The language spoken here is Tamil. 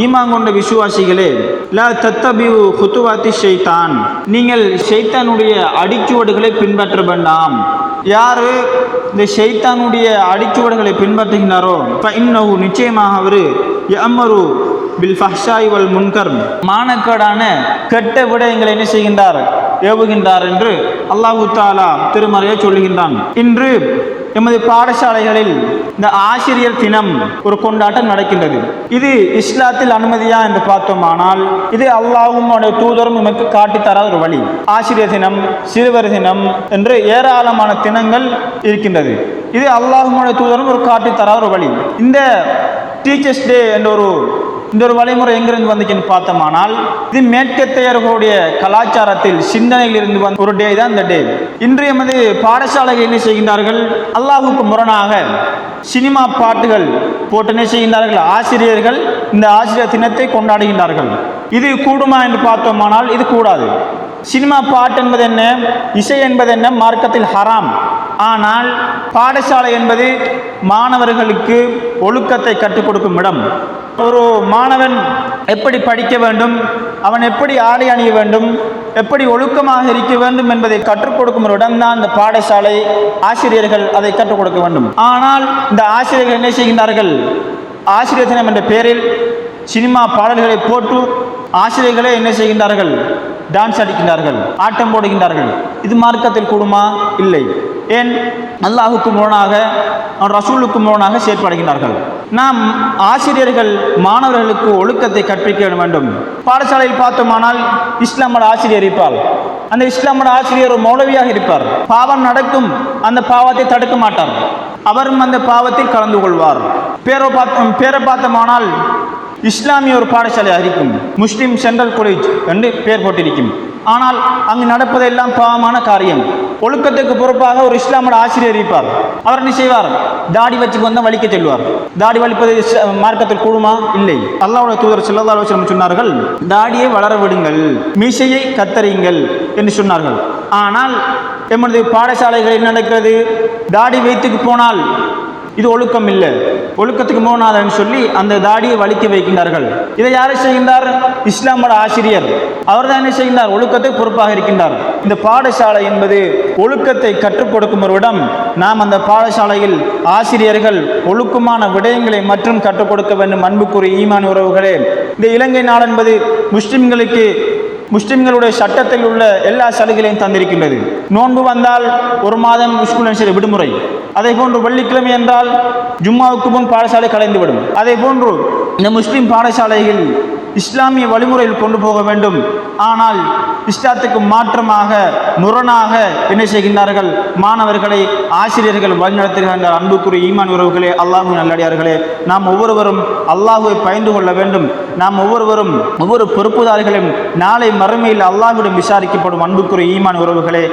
ஈமான் கொண்ட விசுவாசிகளே லா தத்தபிவு குத்துவாத்தி ஷைத்தான். நீங்கள் ஷைத்தானுடைய அடிச்சுவடுகளை பின்பற்ற வேண்டாம் யாரு இந்த ஷைத்தானுடைய அடிச்சுவடுகளை பின்பற்றுகின்றாரோ இன்னவு நிச்சயமாக அவரு எம்மரு பில் ஃபஹ்ஷாய் வல் முன்கர். மானக்கேடான கெட்ட விடயங்களை என்ன செய்கின்றார்? ஏவுகின்றார் என்று அல்லாஹு தாலா திருமறையை சொல்லுகின்றான். இன்று எமது பாடசாலைகளில் இந்த ஆசிரியர் தினம் ஒரு கொண்டாட்டம் நடக்கின்றது. இது இஸ்லாத்தில் அனுமதியா என்று பார்த்தோமானால் இது அல்லாவும் அவனுடைய தூதரும் நமக்கு காட்டித்தராத ஒரு வழி. ஆசிரியர் தினம் சிறுவர் தினம் என்று ஏராளமான தினங்கள் இருக்கின்றது. இது அல்லாஹுமான தூதரும் ஒரு காட்டித்தராத ஒரு வழி. இந்த டீச்சர்ஸ் டே என்ற ஒரு இந்த ஒரு வழிமுறை எங்கிருந்து வந்துச்சுன்னு பார்த்தோமானால் இது மேற்கத்தையர்களுடைய கலாச்சாரத்தில் சிந்தனையில் இருந்து வந்த ஒரு டே தான் இந்த டே இன்று எமது பாடசாலைகள் என்ன செய்கின்றார்கள்? அல்லாஹுக்கு முரணாக சினிமா பாட்டுகள் போட்டு என்ன செய்கின்றார்கள்? ஆசிரியர்கள் இந்த ஆசிரியர் தினத்தை கொண்டாடுகின்றார்கள். இது கூடுமா என்று பார்த்தோமானால் இது கூடாது. சினிமா பாட்டு என்பது என்ன? இசை என்பது என்ன? மார்க்கத்தில் ஹராம். ஆனால் பாடசாலை என்பது மாணவர்களுக்கு ஒழுக்கத்தை கற்றுக் கொடுக்கும் இடம். ஒரு மாணவன் எப்படி படிக்க வேண்டும்? அவன் எப்படி ஆடை அணிய வேண்டும்? எப்படி ஒழுக்கமாக இருக்க வேண்டும் என்பதை கற்றுக் கொடுக்கும் ஒரு இடம்தான் இந்த பாடசாலை. ஆசிரியர்கள் அதை கற்றுக் கொடுக்க வேண்டும். ஆனால் இந்த ஆசிரியர்கள் என்ன செய்கின்றார்கள்? ஆசிரியர் தினம் என்ற பெயரில் சினிமா பாடல்களை போட்டு ஆசிரியர்களே என்ன செய்கின்றார்கள்? டான்ஸ் அடிக்கின்றார்கள் ஆட்டம் போடுகின்றார்கள். இது மார்க்கத்தில் கூடுமா? இல்லை. ஏன்? அல்லாஹுக்கு முரணாக அவன் ரசூலுக்கு முரணாக செயற்படுகின்றார்கள். நாம் ஆசிரியர்கள் மாணவர்களுக்கு ஒழுக்கத்தை கற்பிக்க வேண்டும். பாடசாலையில் பார்த்தோமானால் இஸ்லாமோட ஆசிரியர் இருப்பார். அந்த இஸ்லாமோட ஆசிரியர் ஒரு மௌலவியாக இருப்பார். பாவம் நடக்கும் அந்த பாவத்தை தடுக்க மாட்டார். அவரும் அந்த பாவத்தில் கலந்து கொள்வார். பேரை பார்த்தோம் பேரை பார்த்தோமானால் இஸ்லாமிய ஒரு பாடசாலையாக இருக்கும். முஸ்லீம் சென்ட்ரல் காலேஜ் என்று பெயர் போட்டிருக்கும். ஆனால் அங்கு நடப்பதெல்லாம் பாவமான காரியம். ஒழுக்கத்துக்கு பொறுப்பாக ஒரு இஸ்லாமோட ஆசிரியர் இருப்பார். அவர் என்ன செய்வார்? தாடி வச்சு வந்தால் வலிக்க செல்வார் தாடி வலிப்பது மார்க்கத்தில் கூடுமா? இல்லை. அல்லாஹ்வுடைய தூதர் ஸல்லல்லாஹு அலைஹி சொன்னார்கள் தாடியை வளர விடுங்கள் மீசையை கத்தறியுங்கள் என்று சொன்னார்கள். ஆனால் எமது பாடசாலைகள் என்ன நடக்கிறது? தாடி வைத்துக்கு போனால் இது ஒழுக்கம் இல்லை ஒழுக்கத்துக்கு போனாதன்னு சொல்லி அந்த தாடியை வலிக்க வைக்கின்றார்கள். இதை யாரை செய்கின்றார்? இஸ்லாமோட ஆசிரியர். அவர் தான் என்ன செய்கின்றார்? ஒழுக்கத்தை பொறுப்பாக இருக்கின்றார். இந்த பாடசாலை என்பது ஒழுக்கத்தை கற்றுக் கொடுக்கும் ஒரு இடம். நாம் அந்த பாடசாலையில் ஆசிரியர்கள் ஒழுக்கமான விடயங்களை மற்றும் கற்றுக் கொடுக்க வேண்டும் அன்புக்குரிய ஈமான் உறவுகளே. இந்த இலங்கை நாடு என்பது முஸ்லிம்களுக்கு முஸ்லிம்களுடைய சட்டத்தில் உள்ள எல்லா சலுகைகளையும் தந்திருக்கின்றது. நோன்பு வந்தால் ஒரு மாதம் ஸ்கூல் விடுமுறை. அதே போன்று வெள்ளிக்கிழமை என்றால் ஜும்மாவுக்கு முன் பாடசாலை கலைந்துவிடும். அதே போன்று இந்த முஸ்லீம் பாடசாலையில் இஸ்லாமிய வழிமுறையில் கொண்டு போக வேண்டும். ஆனால் இஸ்லாத்துக்கு மாற்றமாக முரணாக என்ன செய்கின்றார்கள்? மாணவர்களை ஆசிரியர்கள் வழிநடத்துகின்ற அன்புக்குரிய ஈமான் உறவுகளே அல்லாஹு நல்லடியார்களே நாம் ஒவ்வொருவரும் அல்லாஹுவை பயந்து கொள்ள வேண்டும். நாம் ஒவ்வொருவரும் ஒவ்வொரு பொறுப்புதாரிகளும் நாளை மறுமையில் அல்லாஹ்விடம் விசாரிக்கப்படும் அன்புக்குரிய ஈமான் உறவுகளே